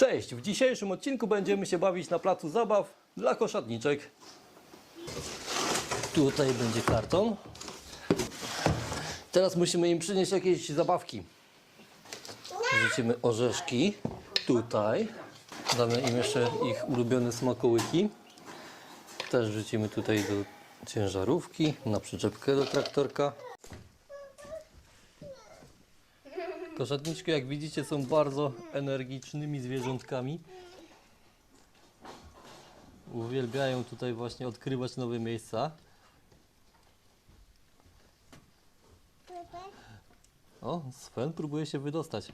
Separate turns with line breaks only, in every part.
Cześć! W dzisiejszym odcinku będziemy się bawić na placu zabaw dla koszatniczek. Tutaj będzie karton. Teraz musimy im przynieść jakieś zabawki. Wrzucimy orzeszki. Tutaj. Damy im jeszcze ich ulubione smakołyki. Też wrzucimy tutaj do ciężarówki, na przyczepkę do traktorka. Koszatniczki, jak widzicie, są bardzo energicznymi zwierzątkami. Uwielbiają tutaj właśnie odkrywać nowe miejsca. O, Sven próbuje się wydostać.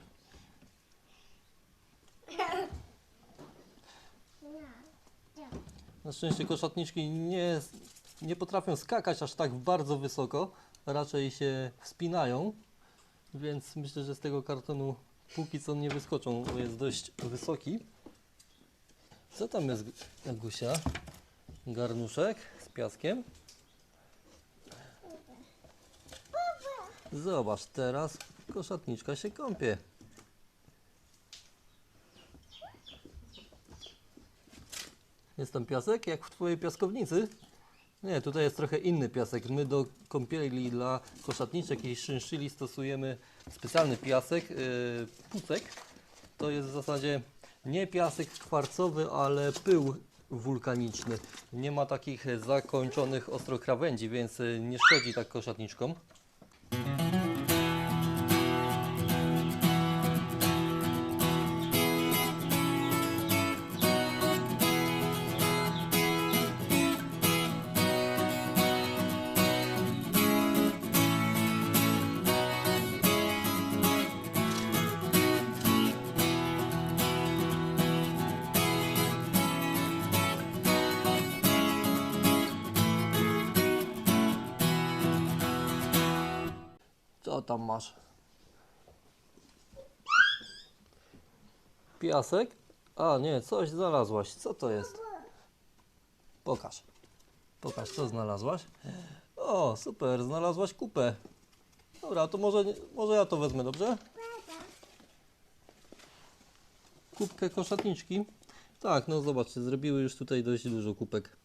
Na szczęście koszatniczki nie, nie potrafią skakać aż tak bardzo wysoko, raczej się wspinają, więc myślę, że z tego kartonu póki co nie wyskoczą, bo jest dość wysoki. Co tam jest, Agusia? Garnuszek z piaskiem. Zobacz, teraz koszatniczka się kąpie. Jest tam piasek, jak w Twojej piaskownicy? Nie, tutaj jest trochę inny piasek. My do kąpieli dla koszatniczek i szynszyli stosujemy specjalny piasek, yy, pucek. To jest w zasadzie nie piasek kwarcowy, ale pył wulkaniczny. Nie ma takich zakończonych ostro krawędzi, więc yy, nie szkodzi tak koszatniczkom. Co tam masz? Piasek? A nie, coś znalazłaś. Co to jest? Pokaż. Pokaż, co znalazłaś. O, super, znalazłaś kupę. Dobra, to może, może ja to wezmę, dobrze? Kubkę koszatniczki. Tak, no zobaczcie, zrobiły już tutaj dość dużo kupek.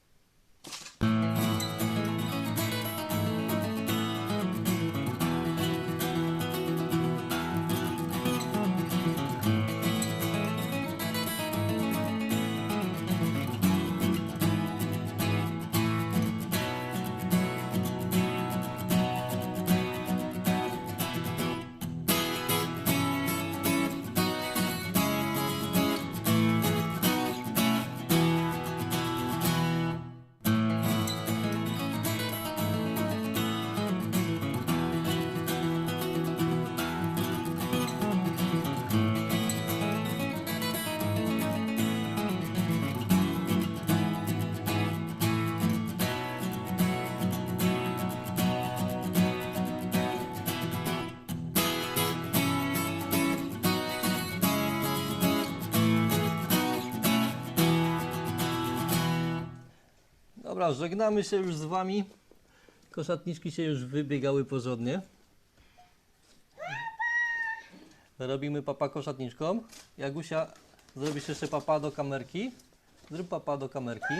Dobra, żegnamy się już z Wami. Koszatniczki się już wybiegały porządnie. Robimy papa koszatniczkom. Jagusia, zrobisz jeszcze papa do kamerki. Zrób papa do kamerki.